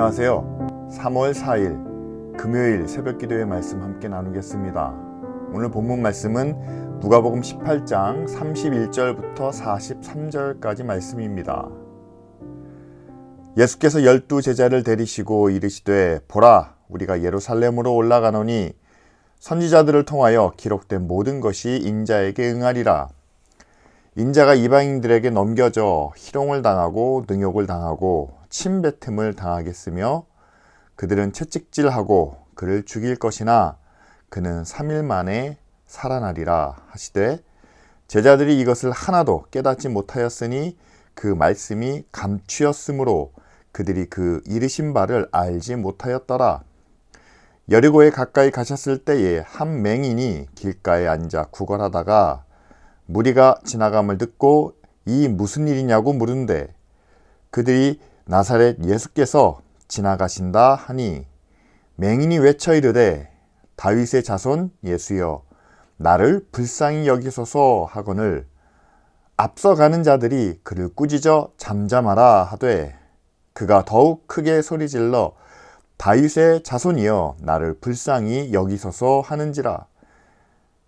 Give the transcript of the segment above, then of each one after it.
안녕하세요. 3월 4일 금요일 새벽 기도의 말씀 함께 나누겠습니다. 오늘 본문 말씀은 누가복음 18장 31절부터 43절까지 말씀입니다. 예수께서 열두 제자를 데리시고 이르시되 보라 우리가 예루살렘으로 올라가노니 선지자들을 통하여 기록된 모든 것이 인자에게 응하리라. 인자가 이방인들에게 넘겨져 희롱을 당하고 능욕을 당하고 침뱉음을 당하겠으며 그들은 채찍질하고 그를 죽일 것이나 그는 3일 만에 살아나리라 하시되 제자들이 이것을 하나도 깨닫지 못하였으니 그 말씀이 감추였으므로 그들이 그 이르신 바를 알지 못하였더라. 여리고에 가까이 가셨을 때에 한 맹인이 길가에 앉아 구걸하다가 무리가 지나감을 듣고 이 무슨 일이냐고 물은데 그들이 나사렛 예수께서 지나가신다 하니 맹인이 외쳐 이르되 다윗의 자손 예수여 나를 불쌍히 여기소서 하거늘 앞서가는 자들이 그를 꾸짖어 잠잠하라 하되 그가 더욱 크게 소리질러 다윗의 자손이여 나를 불쌍히 여기소서 하는지라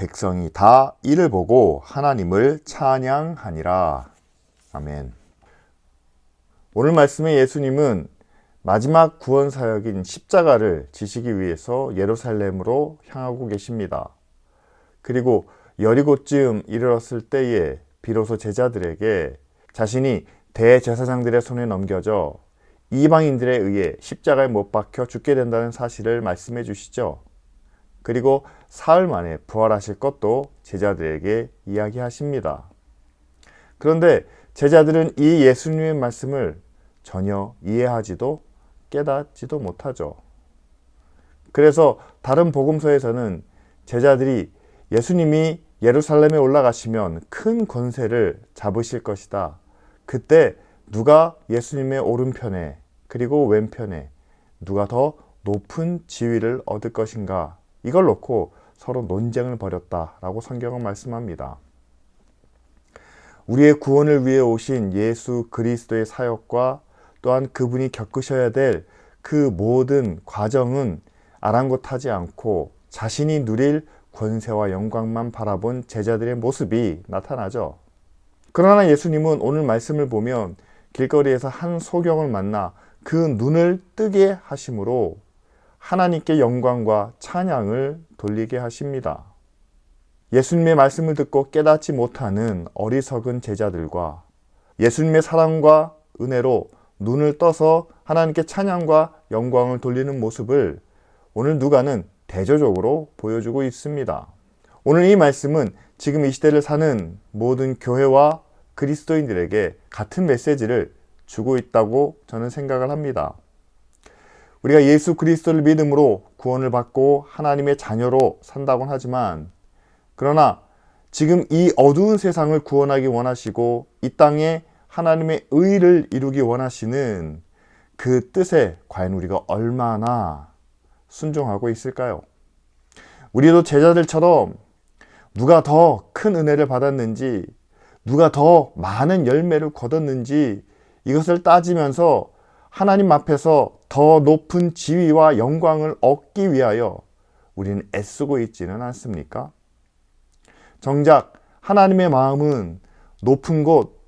백성이 다 이를 보고 하나님을 찬양하니라. 아멘. 오늘 말씀의 예수님은 마지막 구원 사역인 십자가를 지시기 위해서 예루살렘으로 향하고 계십니다. 그리고 여리고쯤 이르렀을 때에 비로소 제자들에게 자신이 대제사장들의 손에 넘겨져 이방인들에 의해 십자가에 못 박혀 죽게 된다는 사실을 말씀해 주시죠. 그리고 사흘 만에 부활하실 것도 제자들에게 이야기하십니다. 그런데 제자들은 이 예수님의 말씀을 전혀 이해하지도 깨닫지도 못하죠. 그래서 다른 복음서에서는 제자들이 예수님이 예루살렘에 올라가시면 큰 권세를 잡으실 것이다. 그때 누가 예수님의 오른편에 그리고 왼편에 누가 더 높은 지위를 얻을 것인가 이걸 놓고 서로 논쟁을 벌였다라고 성경은 말씀합니다. 우리의 구원을 위해 오신 예수 그리스도의 사역과 또한 그분이 겪으셔야 될 그 모든 과정은 아랑곳하지 않고 자신이 누릴 권세와 영광만 바라본 제자들의 모습이 나타나죠. 그러나 예수님은 오늘 말씀을 보면 길거리에서 한 소경을 만나 그 눈을 뜨게 하심으로 하나님께 영광과 찬양을 돌리게 하십니다. 예수님의 말씀을 듣고 깨닫지 못하는 어리석은 제자들과 예수님의 사랑과 은혜로 눈을 떠서 하나님께 찬양과 영광을 돌리는 모습을 오늘 누가는 대조적으로 보여주고 있습니다. 오늘 이 말씀은 지금 이 시대를 사는 모든 교회와 그리스도인들에게 같은 메시지를 주고 있다고 저는 생각을 합니다. 우리가 예수 그리스도를 믿음으로 구원을 받고 하나님의 자녀로 산다곤 하지만 그러나 지금 이 어두운 세상을 구원하기 원하시고 이 땅에 하나님의 의를 이루기 원하시는 그 뜻에 과연 우리가 얼마나 순종하고 있을까요? 우리도 제자들처럼 누가 더 큰 은혜를 받았는지, 누가 더 많은 열매를 거뒀는지 이것을 따지면서 하나님 앞에서 더 높은 지위와 영광을 얻기 위하여 우리는 애쓰고 있지는 않습니까? 정작 하나님의 마음은 높은 곳,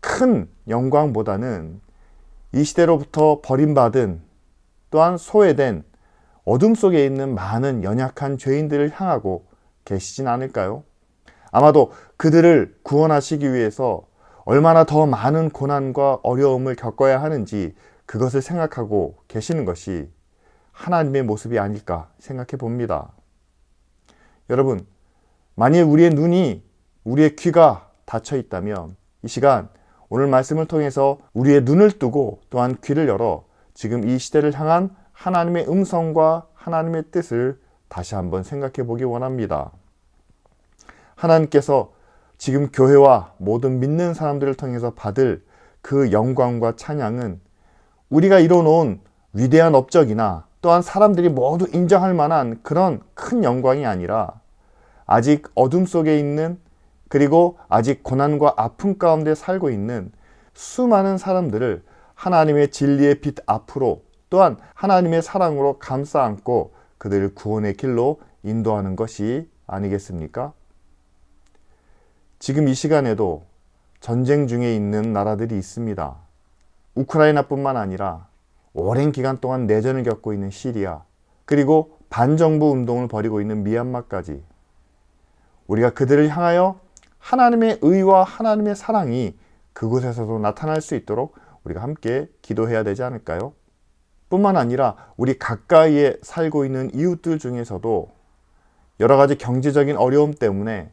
큰 영광보다는 이 시대로부터 버림받은 또한 소외된 어둠 속에 있는 많은 연약한 죄인들을 향하고 계시진 않을까요? 아마도 그들을 구원하시기 위해서 얼마나 더 많은 고난과 어려움을 겪어야 하는지 그것을 생각하고 계시는 것이 하나님의 모습이 아닐까 생각해 봅니다. 여러분, 만일 우리의 눈이, 우리의 귀가 닫혀 있다면 이 시간 오늘 말씀을 통해서 우리의 눈을 뜨고 또한 귀를 열어 지금 이 시대를 향한 하나님의 음성과 하나님의 뜻을 다시 한번 생각해 보기 원합니다. 하나님께서 지금 교회와 모든 믿는 사람들을 통해서 받을 그 영광과 찬양은 우리가 이뤄놓은 위대한 업적이나 또한 사람들이 모두 인정할 만한 그런 큰 영광이 아니라 아직 어둠 속에 있는 그리고 아직 고난과 아픔 가운데 살고 있는 수많은 사람들을 하나님의 진리의 빛 앞으로 또한 하나님의 사랑으로 감싸 안고 그들을 구원의 길로 인도하는 것이 아니겠습니까? 지금 이 시간에도 전쟁 중에 있는 나라들이 있습니다. 우크라이나뿐만 아니라 오랜 기간 동안 내전을 겪고 있는 시리아, 그리고 반정부 운동을 벌이고 있는 미얀마까지 우리가 그들을 향하여 하나님의 의와 하나님의 사랑이 그곳에서도 나타날 수 있도록 우리가 함께 기도해야 되지 않을까요? 뿐만 아니라 우리 가까이에 살고 있는 이웃들 중에서도 여러 가지 경제적인 어려움 때문에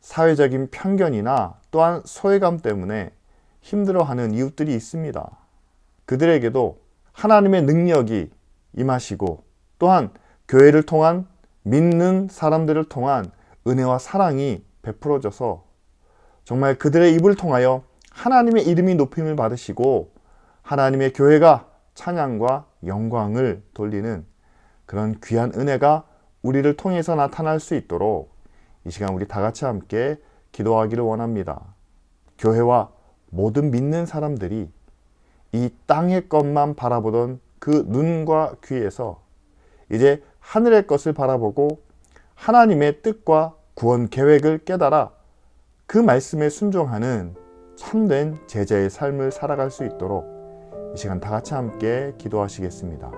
사회적인 편견이나 또한 소외감 때문에 힘들어하는 이웃들이 있습니다. 그들에게도 하나님의 능력이 임하시고 또한 교회를 통한 믿는 사람들을 통한 은혜와 사랑이 베풀어져서 정말 그들의 입을 통하여 하나님의 이름이 높임을 받으시고 하나님의 교회가 찬양과 영광을 돌리는 그런 귀한 은혜가 우리를 통해서 나타날 수 있도록 이 시간 우리 다 같이 함께 기도하기를 원합니다. 교회와 모든 믿는 사람들이 이 땅의 것만 바라보던 그 눈과 귀에서 이제 하늘의 것을 바라보고 하나님의 뜻과 구원 계획을 깨달아 그 말씀에 순종하는 참된 제자의 삶을 살아갈 수 있도록 이 시간 다 같이 함께 기도하시겠습니다.